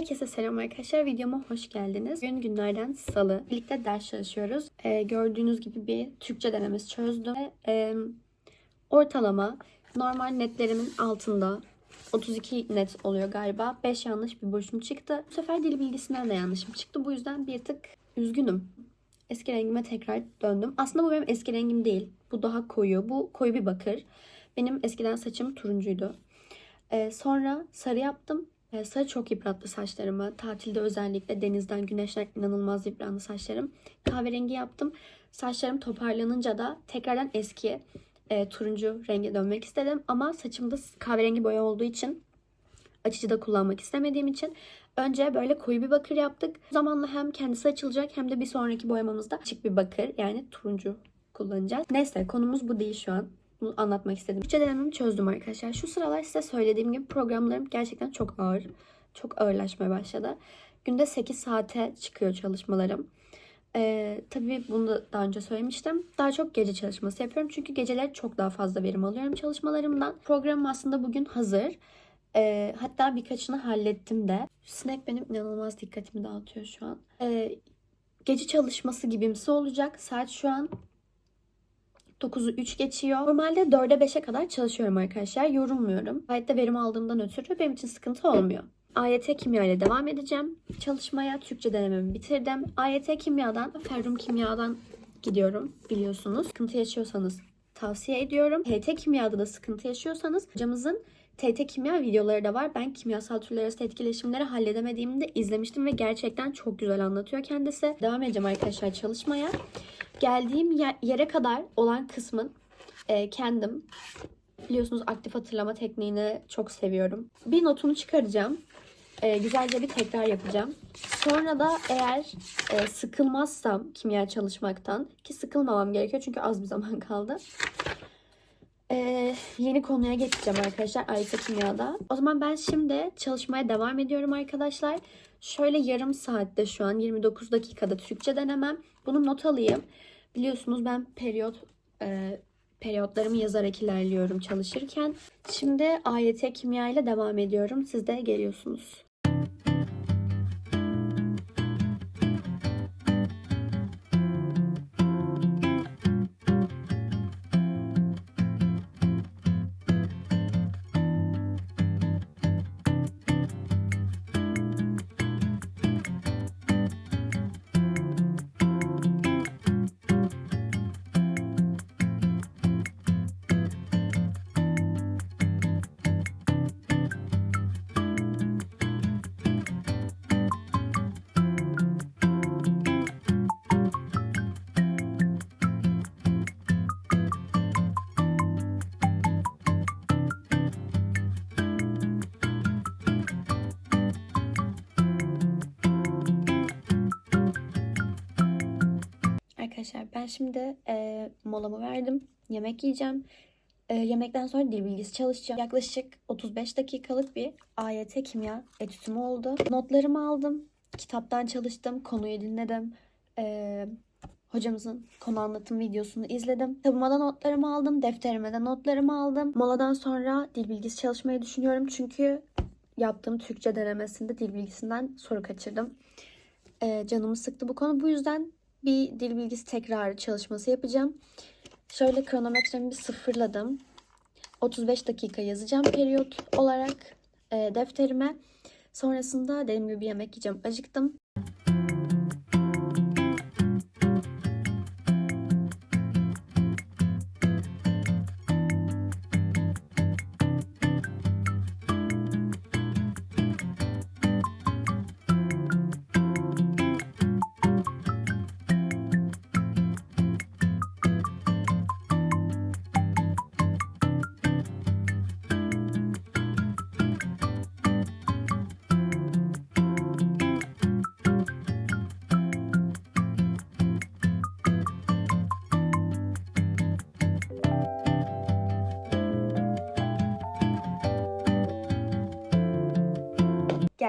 Herkese selam arkadaşlar. Videoma hoş geldiniz. Bugün günlerden salı. Birlikte ders çalışıyoruz. Ee, gördüğünüz gibi bir Türkçe denemesi çözdüm. Ve, e, ortalama normal netlerimin altında 32 net oluyor galiba. 5 yanlış bir boşum çıktı. Bu sefer dil bilgisinden de yanlışım çıktı. Bu yüzden bir tık üzgünüm. Eski rengime tekrar döndüm. Aslında bu benim eski rengim değil. Bu daha koyu. Bu koyu bir bakır. Benim eskiden saçım turuncuydu. Ee, sonra sarı yaptım. Sarı çok yıprattı saçlarımı. Tatilde özellikle denizden, güneşten inanılmaz yıprandı saçlarım. Kahverengi yaptım. Saçlarım toparlanınca da tekrardan eski e, turuncu renge dönmek istedim. Ama saçımda kahverengi boya olduğu için açıcı da kullanmak istemediğim için önce böyle koyu bir bakır yaptık. Zamanla hem kendisi açılacak hem de bir sonraki boyamamızda açık bir bakır yani turuncu kullanacağız. Neyse konumuz bu değil şu an. Bunu anlatmak istedim. Türkçe denememi çözdüm arkadaşlar. Şu sıralar size söylediğim gibi programlarım gerçekten çok ağır. Çok ağırlaşmaya başladı. Günde 8 saate çıkıyor çalışmalarım. Ee, tabii bunu da daha önce söylemiştim. Daha çok gece çalışması yapıyorum. Çünkü geceleri çok daha fazla verim alıyorum çalışmalarımdan. Programım aslında bugün hazır. Ee, hatta birkaçını hallettim de. Sinek benim inanılmaz dikkatimi dağıtıyor şu an. Ee, gece çalışması gibimsi olacak. Saat şu an 9'u 3 geçiyor. Normalde 4'e 5'e kadar çalışıyorum arkadaşlar. Yorulmuyorum. Gayet de verim aldığımdan ötürü benim için sıkıntı olmuyor. AYT kimya ile devam edeceğim. Çalışmaya Türkçe denememi bitirdim. AYT kimyadan, Ferrum kimyadan gidiyorum biliyorsunuz. Sıkıntı yaşıyorsanız tavsiye ediyorum. TT kimyada da sıkıntı yaşıyorsanız hocamızın TT kimya videoları da var. Ben kimyasal türler arası etkileşimleri halledemediğimde izlemiştim ve gerçekten çok güzel anlatıyor kendisi. Devam edeceğim arkadaşlar çalışmaya. Geldiğim yer- yere kadar olan kısmın e, kendim biliyorsunuz aktif hatırlama tekniğini çok seviyorum. Bir notunu çıkaracağım. E, güzelce bir tekrar yapacağım. Sonra da eğer e, sıkılmazsam kimya çalışmaktan ki sıkılmamam gerekiyor çünkü az bir zaman kaldı. Ee, yeni konuya geçeceğim arkadaşlar AYT Kimya'da. O zaman ben şimdi çalışmaya devam ediyorum arkadaşlar. Şöyle yarım saatte şu an 29 dakikada Türkçe denemem. Bunu not alayım. Biliyorsunuz ben periyot e, periyotlarımı yazarak ilerliyorum çalışırken. Şimdi AYT Kimya ile devam ediyorum. Siz de geliyorsunuz. Şimdi e, molamı verdim. Yemek yiyeceğim. E, yemekten sonra dil bilgisi çalışacağım. Yaklaşık 35 dakikalık bir AYT kimya etütüm oldu. Notlarımı aldım. Kitaptan çalıştım. Konuyu dinledim. E, hocamızın konu anlatım videosunu izledim. Kitabıma da notlarımı aldım. Defterime de notlarımı aldım. Moladan sonra dil bilgisi çalışmayı düşünüyorum. Çünkü yaptığım Türkçe denemesinde dil bilgisinden soru kaçırdım. E, canımı sıktı bu konu. Bu yüzden bir dil bilgisi tekrarı çalışması yapacağım. Şöyle kronometremi bir sıfırladım. 35 dakika yazacağım periyot olarak e, defterime. Sonrasında dediğim gibi yemek yiyeceğim. Acıktım.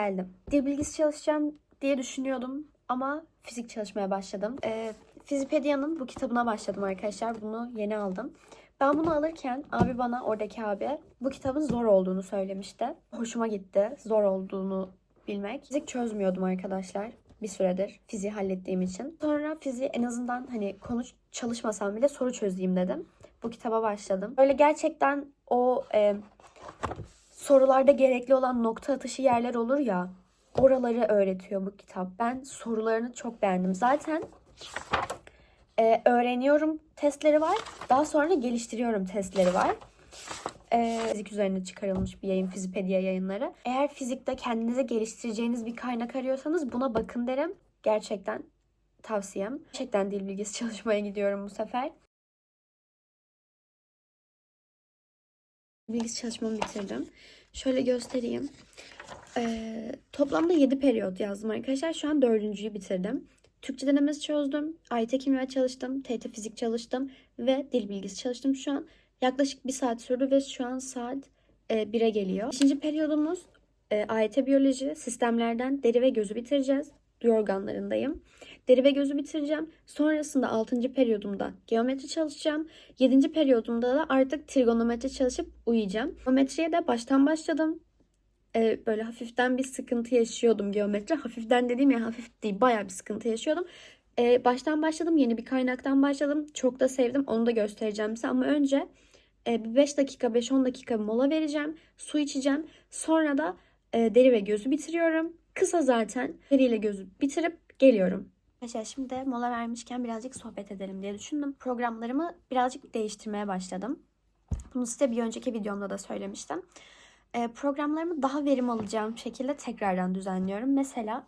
Geldim. Dil bilgisi çalışacağım diye düşünüyordum ama fizik çalışmaya başladım. Ee, Fizipedia'nın bu kitabına başladım arkadaşlar. Bunu yeni aldım. Ben bunu alırken abi bana oradaki abi bu kitabın zor olduğunu söylemişti. Hoşuma gitti. Zor olduğunu bilmek. Fizik çözmüyordum arkadaşlar bir süredir fiziği hallettiğim için. Sonra fiziği en azından hani konu çalışmasam bile soru çözeyim dedim. Bu kitaba başladım. Böyle gerçekten o e, sorularda gerekli olan nokta atışı yerler olur ya oraları öğretiyor bu kitap. Ben sorularını çok beğendim. Zaten e, öğreniyorum testleri var. Daha sonra geliştiriyorum testleri var. E, fizik üzerine çıkarılmış bir yayın Fizipedia yayınları. Eğer fizikte kendinize geliştireceğiniz bir kaynak arıyorsanız buna bakın derim. Gerçekten tavsiyem. Gerçekten dil bilgisi çalışmaya gidiyorum bu sefer. Bilgisi çalışmamı bitirdim. Şöyle göstereyim. Ee, toplamda 7 periyot yazdım arkadaşlar. Şu an dördüncüyü bitirdim. Türkçe denemesi çözdüm. AYT kimya çalıştım. TET fizik çalıştım. Ve dil bilgisi çalıştım. Şu an yaklaşık bir saat sürdü ve şu an saat e, 1'e geliyor. İkinci periyodumuz e, AYT biyoloji. Sistemlerden deri ve gözü bitireceğiz. Duyu organlarındayım. Deri ve gözü bitireceğim. Sonrasında 6. periyodumda geometri çalışacağım. 7. periyodumda da artık trigonometri çalışıp uyuyacağım. Geometriye de baştan başladım e, böyle hafiften bir sıkıntı yaşıyordum geometri. Hafiften dediğim ya hafif değil bayağı bir sıkıntı yaşıyordum. E, baştan başladım yeni bir kaynaktan başladım. Çok da sevdim onu da göstereceğim size ama önce e, bir 5 dakika 5-10 dakika mola vereceğim. Su içeceğim. Sonra da e, deri ve gözü bitiriyorum. Kısa zaten deriyle gözü bitirip geliyorum. Arkadaşlar şimdi mola vermişken birazcık sohbet edelim diye düşündüm. Programlarımı birazcık değiştirmeye başladım. Bunu size bir önceki videomda da söylemiştim e, programlarımı daha verim alacağım şekilde tekrardan düzenliyorum. Mesela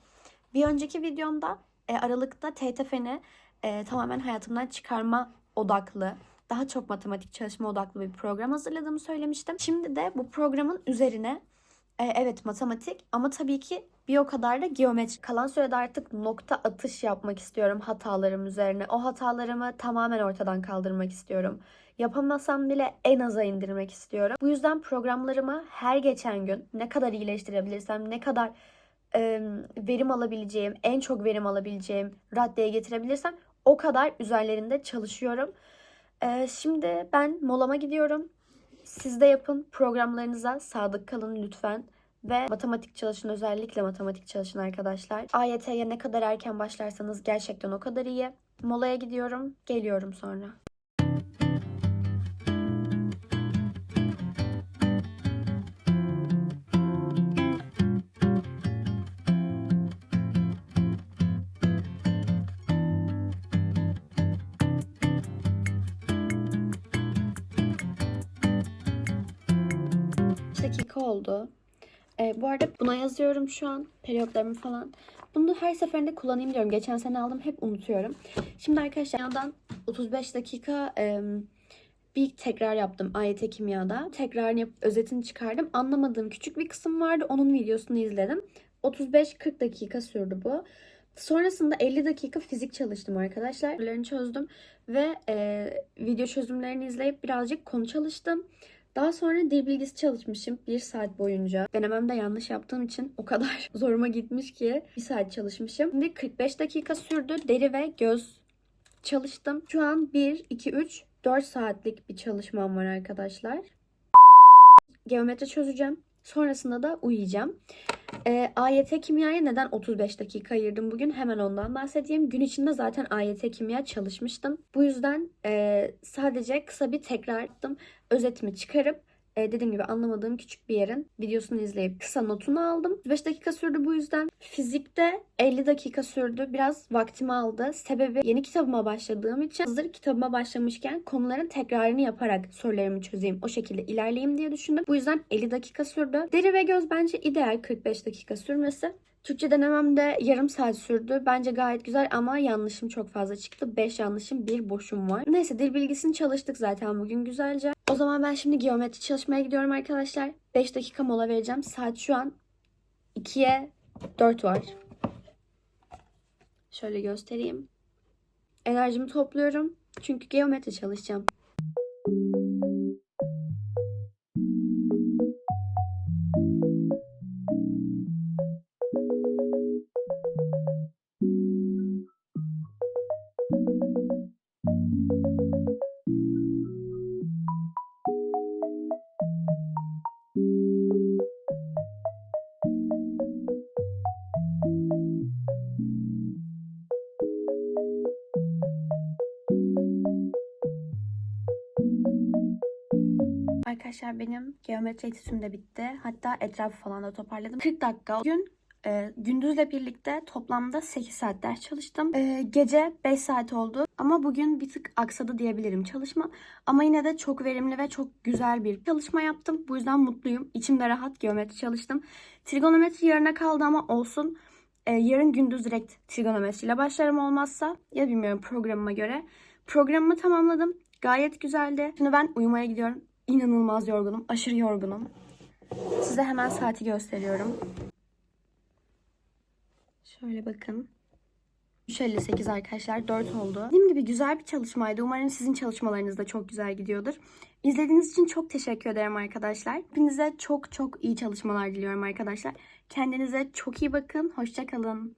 bir önceki videomda e, Aralık'ta TTF'ni e, tamamen hayatımdan çıkarma odaklı, daha çok matematik çalışma odaklı bir program hazırladığımı söylemiştim. Şimdi de bu programın üzerine e, evet matematik ama tabii ki bir o kadar da geometri. Kalan sürede artık nokta atış yapmak istiyorum hatalarım üzerine. O hatalarımı tamamen ortadan kaldırmak istiyorum. Yapamasam bile en aza indirmek istiyorum. Bu yüzden programlarımı her geçen gün ne kadar iyileştirebilirsem, ne kadar e, verim alabileceğim, en çok verim alabileceğim raddeye getirebilirsem o kadar üzerlerinde çalışıyorum. E, şimdi ben molama gidiyorum. Siz de yapın. Programlarınıza sadık kalın lütfen. Ve matematik çalışın özellikle matematik çalışın arkadaşlar. AYT'ye ne kadar erken başlarsanız gerçekten o kadar iyi. Molaya gidiyorum. Geliyorum sonra. 5 dakika oldu. E, bu arada buna yazıyorum şu an periyotlarımı falan. Bunu her seferinde kullanayım diyorum. Geçen sene aldım hep unutuyorum. Şimdi arkadaşlar yandan 35 dakika e, bir tekrar yaptım AYT kimyada. Tekrarını yapıp özetini çıkardım. Anlamadığım küçük bir kısım vardı. Onun videosunu izledim. 35-40 dakika sürdü bu. Sonrasında 50 dakika fizik çalıştım arkadaşlar. Sorularını çözdüm ve e, video çözümlerini izleyip birazcık konu çalıştım. Daha sonra dil bilgisi çalışmışım bir saat boyunca. Denememde yanlış yaptığım için o kadar zoruma gitmiş ki bir saat çalışmışım. Şimdi 45 dakika sürdü. Deri ve göz çalıştım. Şu an 1, 2, 3, 4 saatlik bir çalışmam var arkadaşlar. Geometri çözeceğim. Sonrasında da uyuyacağım. E, AYT kimyaya neden 35 dakika ayırdım bugün? Hemen ondan bahsedeyim. Gün içinde zaten AYT kimya çalışmıştım. Bu yüzden e, sadece kısa bir tekrar ettim. Özetimi çıkarıp e, dediğim gibi anlamadığım küçük bir yerin videosunu izleyip kısa notunu aldım. 5 dakika sürdü bu yüzden. Fizikte 50 dakika sürdü. Biraz vaktimi aldı. Sebebi yeni kitabıma başladığım için hazır kitabıma başlamışken konuların tekrarını yaparak sorularımı çözeyim. O şekilde ilerleyeyim diye düşündüm. Bu yüzden 50 dakika sürdü. Deri ve göz bence ideal 45 dakika sürmesi. Türkçe denememde yarım saat sürdü. Bence gayet güzel ama yanlışım çok fazla çıktı. 5 yanlışım, 1 boşum var. Neyse dil bilgisini çalıştık zaten bugün güzelce. O zaman ben şimdi geometri çalışmaya gidiyorum arkadaşlar. 5 dakika mola vereceğim. Saat şu an 2'ye 4 var. Şöyle göstereyim. Enerjimi topluyorum. Çünkü geometri çalışacağım. Arkadaşlar benim geometri etütüm de bitti. Hatta etrafı falan da toparladım. 40 dakika. Bugün e, gündüzle birlikte toplamda 8 saat ders çalıştım. E, gece 5 saat oldu. Ama bugün bir tık aksadı diyebilirim çalışma. Ama yine de çok verimli ve çok güzel bir çalışma yaptım. Bu yüzden mutluyum. İçimde rahat geometri çalıştım. Trigonometri yarına kaldı ama olsun. E, yarın gündüz direkt trigonometriyle başlarım olmazsa. Ya bilmiyorum programıma göre. Programımı tamamladım. Gayet güzeldi. Şimdi ben uyumaya gidiyorum. İnanılmaz yorgunum. Aşırı yorgunum. Size hemen saati gösteriyorum. Şöyle bakın. 3.58 arkadaşlar 4 oldu. Dediğim gibi güzel bir çalışmaydı. Umarım sizin çalışmalarınız da çok güzel gidiyordur. İzlediğiniz için çok teşekkür ederim arkadaşlar. Hepinize çok çok iyi çalışmalar diliyorum arkadaşlar. Kendinize çok iyi bakın. Hoşçakalın.